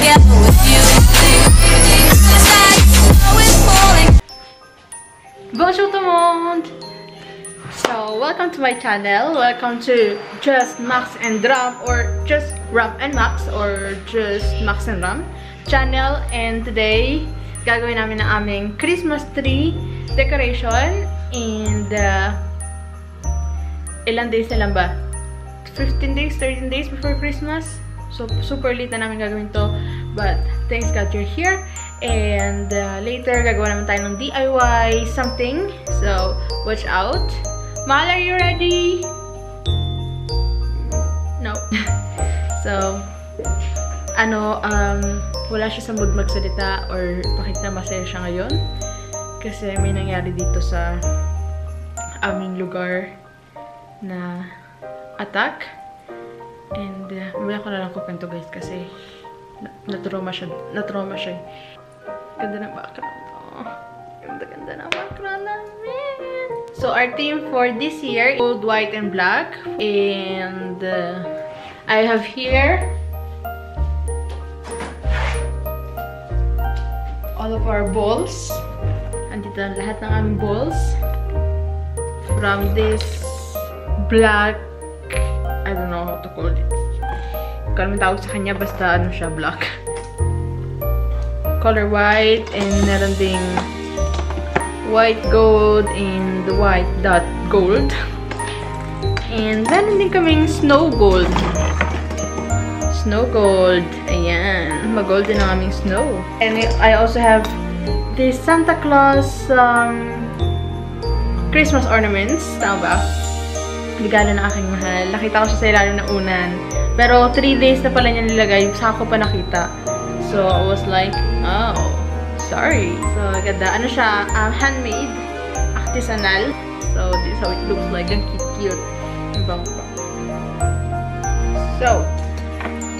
together with you. Bonjour tout le monde! So, welcome to my channel. Welcome to Just Max and Drum or Just Ram and Max or Just Max and Ram channel. And today, gagawin namin ang aming Christmas tree decoration. And, uh, ilang days na lang ba? 15 days, 13 days before Christmas. So, super late na namin gagawin to. But, thanks God you're here. And uh, later, gagawa naman tayo ng DIY something. So, watch out. Mahal, are you ready? No. so, ano, um, wala siya sa mood magsalita or pakita masaya siya ngayon. Kasi may nangyari dito sa aming lugar na attack. And, uh, mamaya ko na lang kukwento guys kasi na- na-trauma siya. Na-trauma siya. eh. Ganda ng background. Oh. Ganda-ganda ng background namin. So, our theme for this year, gold, white, and black. And, uh, I have here all of our balls. Andito lahat ng aming balls. From this black, don't know how to call it. Ano man tawag sa kanya, basta ano siya, black. Color white, and meron ding white gold and white dot gold. And meron din kaming snow gold. Snow gold. Ayan. Mag-gold din ang snow. And I also have this Santa Claus um, Christmas ornaments. Tama ba? Regalo ng aking mahal. Nakita ko siya sa ilalim ng unan. Pero 3 days na pala niya nilagay. Sa ako pa nakita. So, I was like, oh, sorry. So, ganda. Ano siya? Um, handmade. Artisanal. So, this is how it looks like. Ang cute-cute. Ang bango pa. So,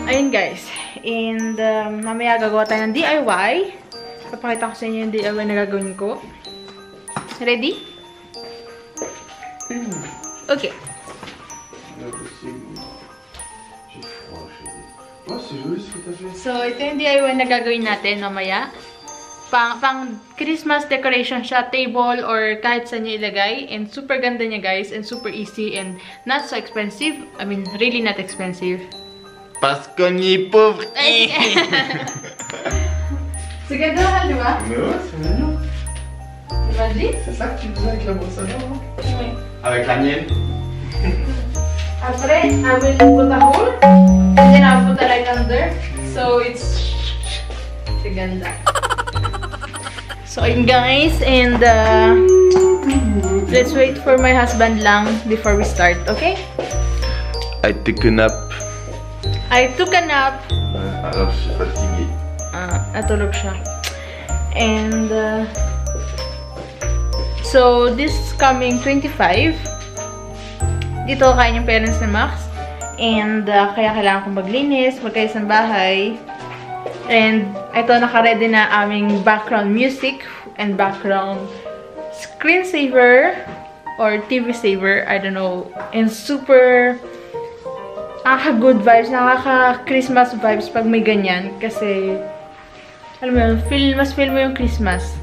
ayun guys. And, um, mamaya gagawa tayo ng DIY. Papakita ko sa inyo yung DIY na gagawin ko. Ready? Okay. So, ito yung DIY na gagawin natin mamaya. Pang, pang Christmas decoration siya, table or kahit saan niya ilagay. And super ganda niya guys, and super easy and not so expensive. I mean, really not expensive. Parce qu'on est pauvre. So, ganda ka, di ba? Mais ouais, c'est mignon. Lee? C'est ça que tu faisais avec la brosse à dents, non Avec la mienne Après, I will put a hole. And then I'll put a light under. So, it's... Si ganda. So, ayun guys. And, uh, let's wait for my husband lang before we start, okay? I took a nap. I took a nap. Je suis fatigué. Ah, natulog siya. And, uh, so, this coming 25, dito kain yung parents ni Max. And, uh, kaya kailangan kong maglinis, magkayos ng bahay. And, ito, naka-ready na aming background music and background screensaver or TV saver, I don't know. And super nakaka-good vibes, nakaka-Christmas vibes pag may ganyan. Kasi, alam mo yun, feel, mas feel mo yung Christmas.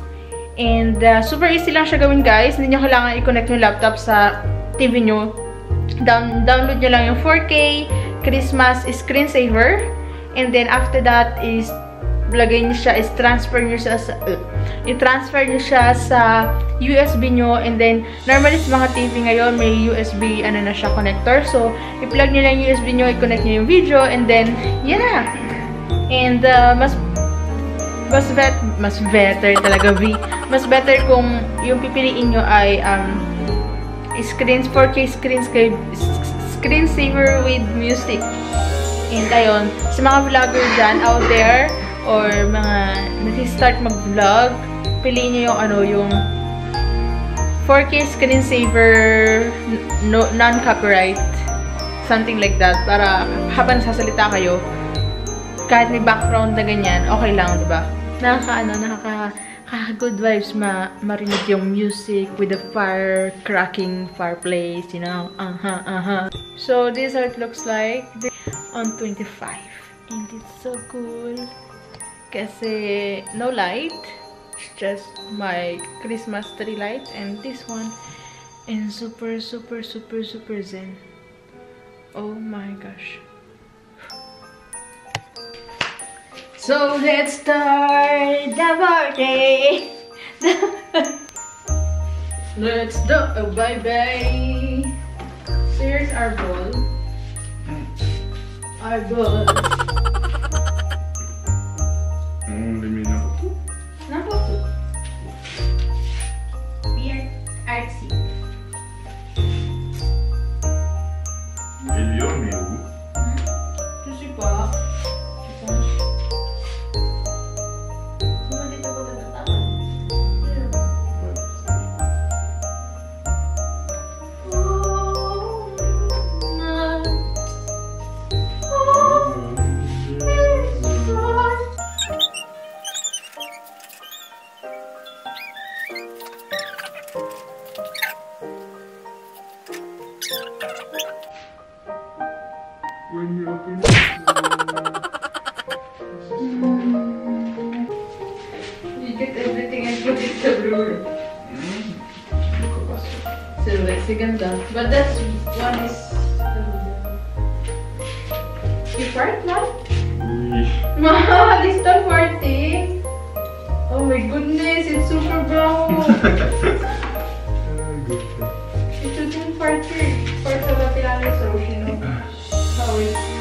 And, uh, super easy lang siya gawin, guys. Hindi nyo kailangan i-connect yung laptop sa TV nyo. Down, download nyo lang yung 4K Christmas screensaver. And then, after that is, lagay nyo siya, is transfer nyo siya sa, uh, i-transfer nyo siya sa USB nyo. And then, normally sa mga TV ngayon, may USB, ano na siya, connector. So, i-plug nyo lang yung USB nyo, i-connect nyo yung video, and then, yan na. And, uh, mas mas bet mas better talaga V. Mas better kung yung pipiliin nyo ay um screens 4K screens kay screensaver with music. And ayun, sa mga vlogger dyan out there or mga nag-start mag-vlog, piliin nyo yung ano, yung 4K screensaver no, non-copyright something like that para habang sasalita kayo kahit may background na ganyan, okay lang, di ba? Nakaka, ano, nakaka, nakaka-good vibes ma marinig yung music with the fire cracking fireplace, you know? Uh-huh, uh-huh. So, this is it looks like on 25. And it's so cool. Kasi no light. It's just my Christmas tree light. And this one. And super, super, super, super zen. Oh my gosh. So let's start let's do oh, bye bye. Here's our bowl. Mm. Our bowl. Everything and put it the blue. Silhouette, si ganda. But that's one is... You fart now? Oui. Ma, distal farting. Oh my goodness, it's super brown. It shouldn't fart here. Fart sa Batilanes Road, you know. How it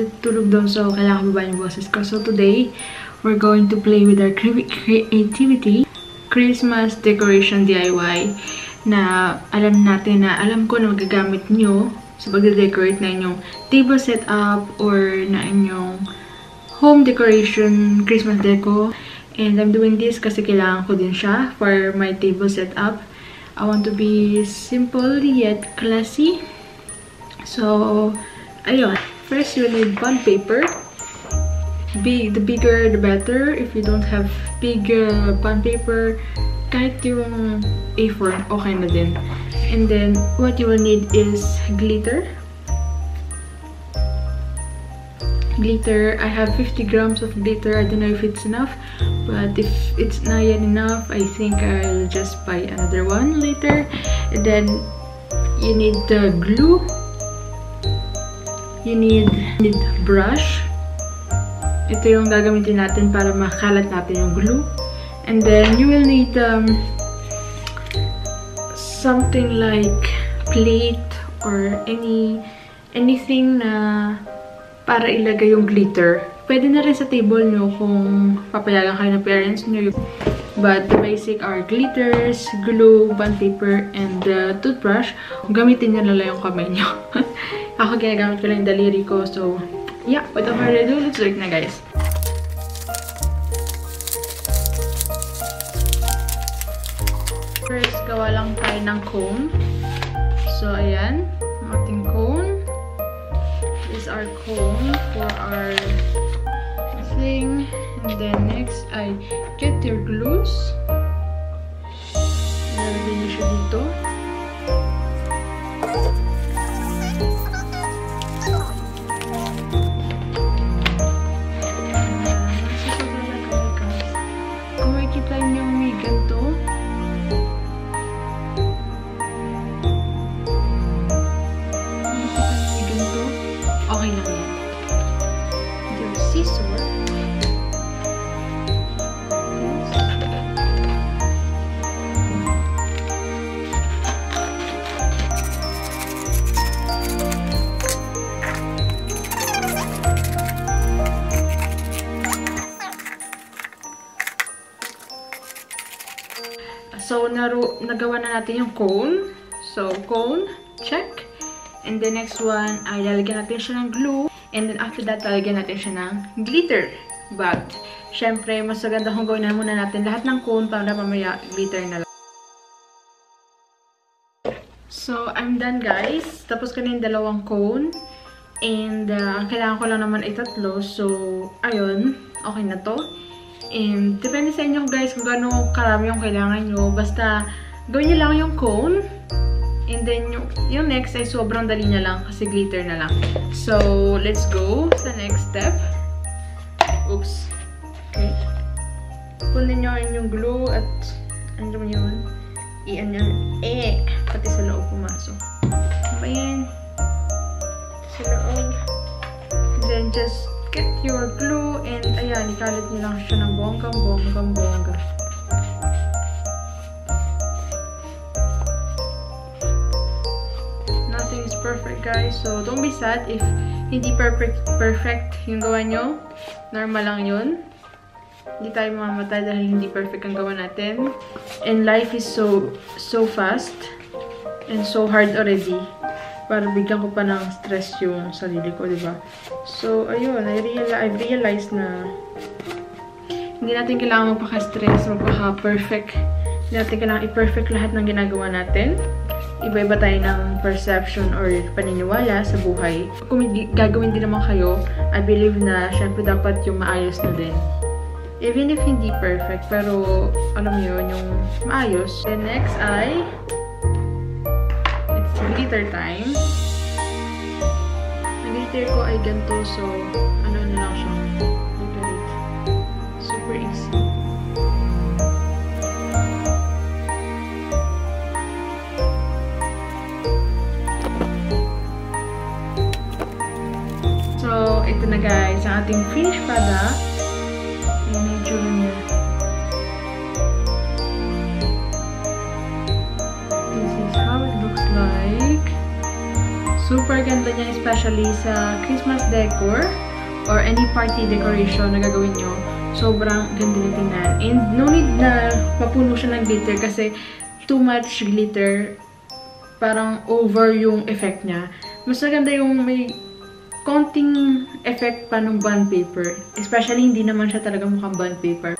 Natutulog daw so kailangan ko ba yung boses ko. So today, we're going to play with our cre- creativity. Christmas decoration DIY na alam natin na alam ko na magagamit nyo sa pagde-decorate na inyong table setup or na inyong home decoration Christmas deco. And I'm doing this kasi kailangan ko din siya for my table setup. I want to be simple yet classy. So, ayun. First, you need bond paper. Big, the bigger, the better. If you don't have big uh, bond paper, kahit yung A4, okay na din. And then, what you will need is glitter. Glitter, I have 50 grams of glitter. I don't know if it's enough. But if it's not yet enough, I think I'll just buy another one later. And then, you need the glue you need, need brush. Ito yung gagamitin natin para makalat natin yung glue. And then, you will need um, something like plate or any anything na para ilagay yung glitter. Pwede na rin sa table nyo kung papayagan kayo ng parents nyo. But the basic are glitters, glue, bond paper, and uh, toothbrush. Gamitin nyo na lang yung kamay nyo. Ako ginagamit ko lang yung daliri ko. So, yeah. Without further ado, let's do na guys. First, gawa lang tayo ng cone. So, ayan. Ating cone. This is our cone for our thing. And then next, I get your glues. Ilalagay niyo siya dito. Nagawa na natin yung cone. So, cone, check. And the next one ay lalagyan natin siya ng glue. And then after that, lalagyan natin siya ng glitter bag. Siyempre, mas maganda kung gawin na muna natin lahat ng cone para mamaya glitter na lang. So, I'm done guys. Tapos ko yung dalawang cone. And, uh, ang kailangan ko lang naman ay tatlo. So, ayun. Okay na to. And, depende sa inyo guys kung gaano karami yung kailangan nyo. Basta, gawin lang yung cone. And then, yung, next ay sobrang dali na lang kasi glitter na lang. So, let's go sa next step. Oops. Okay. Kunin nyo yung glue at ano yun? Iyan yun. Eh, pati sa loob pumasok. Ayan. Sa loob. Then, just get your glue and ayan, ikalit nyo lang siya ng bonggang, bonggang, bongga. Guys. So, don't be sad if hindi perfect perfect yung gawa nyo. Normal lang yun. Hindi tayo mamamatay dahil hindi perfect ang gawa natin. And life is so so fast and so hard already. Para bigyan ko pa ng stress yung sarili ko, di ba? So, ayun, I realize, I've realized na hindi natin kailangan magpaka-stress, magpaka-perfect. Hindi natin kailangan i-perfect lahat ng ginagawa natin. Iba-iba tayo ng perception or paniniwala sa buhay. Kung gagawin din naman kayo, I believe na syempre dapat yung maayos na din. Even if hindi perfect, pero alam mo yun, yung maayos. The next ay it's glitter time. Ang glitter ko ay ganito, so ito na guys, ang ating finished product. Ayan yung itsura niya. This is how it looks like. Super ganda niya, especially sa Christmas decor or any party decoration na gagawin nyo. Sobrang ganda niya tingnan. And no need na mapuno siya ng glitter kasi too much glitter parang over yung effect niya. Mas maganda yung may konting effect pa ng bond paper. Especially, hindi naman siya talaga mukhang bond paper.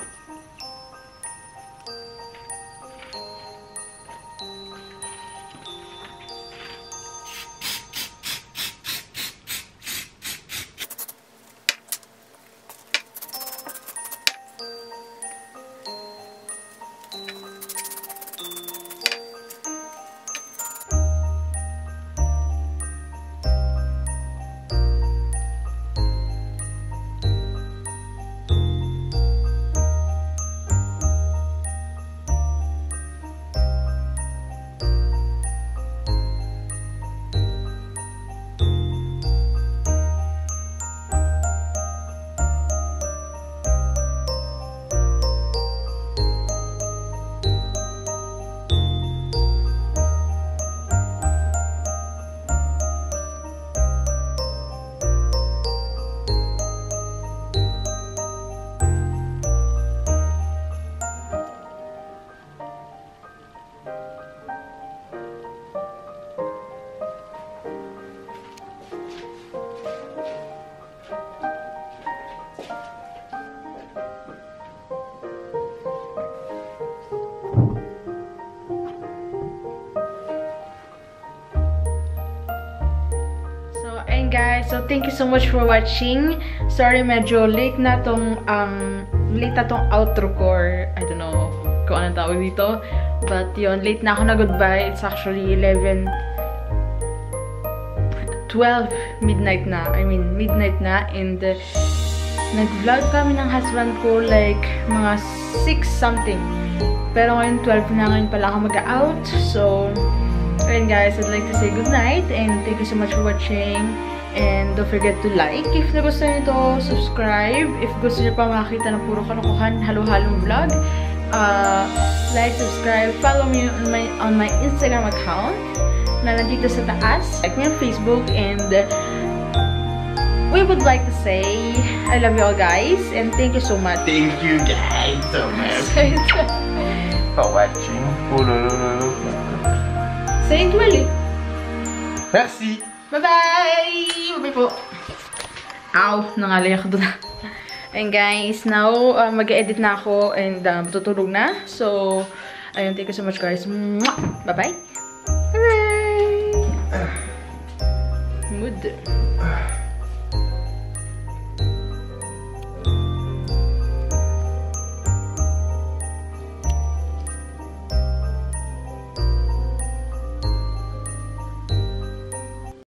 Thank you so much for watching. Sorry, medyo late na tong, um, late na tong outro ko or, I don't know kung anong tawag dito. But, yun, late na ako na goodbye. It's actually 11, 12 midnight na. I mean, midnight na. And, uh, nag-vlog kami ng husband ko like mga 6 something. Pero ngayon 12 na ngayon pala ako mag-out. So, ayun guys, I'd like to say good night and thank you so much for watching. And don't forget to like if nagustuhan nyo to, subscribe. If gusto nyo pa makakita ng puro kalokohan, halo-halong vlog, uh, like, subscribe, follow me on my, on my Instagram account na nandito sa taas. Like me on Facebook and we would like to say I love you all guys and thank you so much. Thank you guys so much for watching. Oh là. Saint Willie. Merci. Bye-bye! Bye-bye po. Ow! Nangalay ako doon. And guys, now, uh, mag-edit na ako and uh, matutulog na. So, ayun, thank you so much guys. Bye-bye! Bye-bye! Mood.